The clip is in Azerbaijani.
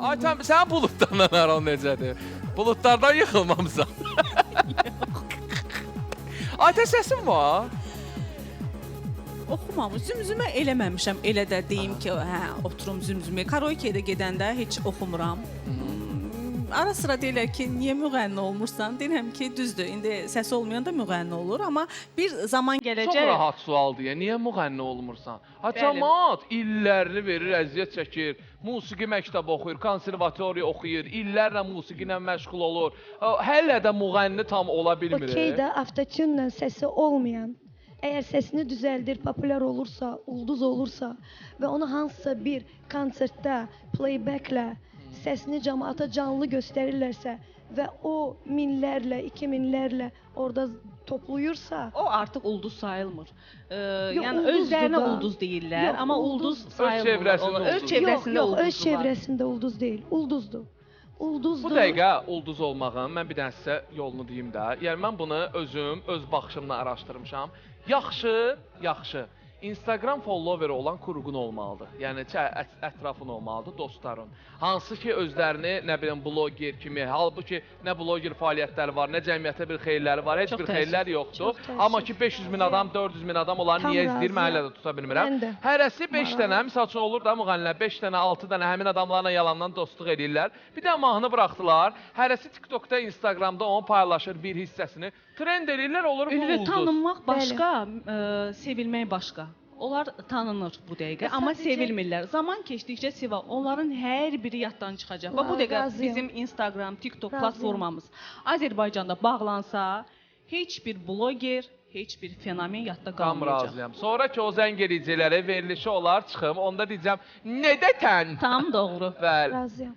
Aytən, sənin buludlardan aran necədir? Buludlardan yıxılmamısan. Aytən səsin var? Oxumamış, zümzümə eləməmişəm. Elə də deyim ki, hə, oturum zümzümə. Karaoke-də gedəndə heç oxumuram. Hmm, Ara sıra deyirlər ki, niyə müğənni olmursan? Deyirəm ki, düzdür. İndi səsi olmayanda müğənni olur, amma bir zaman Çox gələcək. rahat sualdır ya. Niyə müğənni olmursan? Ha Bəli. cəmaət illərini verir, əziyyət çəkir. Musiqi məktəbi oxuyur, konservatoriya oxuyur, illərlə musiqi ilə məşğul olur. Hələ də müğənni tam ola bilmir. Okey də avtotunla səsi olmayan, əgər səsini düzəldir, populyar olursa, ulduz olursa və onu hansısa bir konsertdə playbacklə səsini cəmaata canlı göstərirlərsə və o minlərlə, 2000lərlə orada toplayırsa, O artıq ulduz sayılmır. Ee, Yox, yəni ulduzdur özlərinə da. ulduz deyirlər, Yox, amma ulduz- ulduz sayılmır. çevrəsində Onlar- Öz ulduz. çevrəsində yox, yox, öz çevrəsində ulduz deyil, ulduzdur. Ulduzdur. Bu dəqiqə ulduz olmağın mən bir dənə sizə yolunu deyim də. Yəni mən bunu özüm öz baxışımla araşdırmışam. Yaxşı, yaxşı. Instagram followeri olan qurğun olmalıdır. Yəni ət ətrafın olmalıdır, dostların. Hansı ki özlərini, nə bilim, bloger kimi, halbuki nə bloger fəaliyyətləri var, nə cəmiyyətə bir xeyirləri var, heç Çox bir xeyirlər yoxdur. Amma ki 500 min adam, 400 min adam olan Tam niyə izləyir, mən hələ də tuta bilmirəm. Hərəsi 5 Maraqlı. dənə, misal üçün olur da müğənnilər 5 dənə, 6 dənə həmin adamlarla yalandan dostluq edirlər. Bir də mahnı buraxdılar. Hərəsi TikTokda, Instagramda onu paylaşır bir hissəsini. Trend edirlər, olur bu Ünlü ulduz. tanınmaq başqa, ə, sevilmək başqa. Onlar tanınır bu dəqiqə, Və amma sadəcə- sevilmirlər. Zaman keçdikcə Siva onların hər biri yaddan çıxacaq. Və bu dəqiqə razıyam. bizim Instagram, TikTok Razıyam. platformamız Azərbaycanda bağlansa, heç bir bloger, heç bir fenomen yadda Tam qalmayacaq. razıyam. Sonra ki o zəng edicilərə verilişi olar çıxım, onda deyəcəm, "Nədə tən?" Tam doğru. Bəli. Razıyam.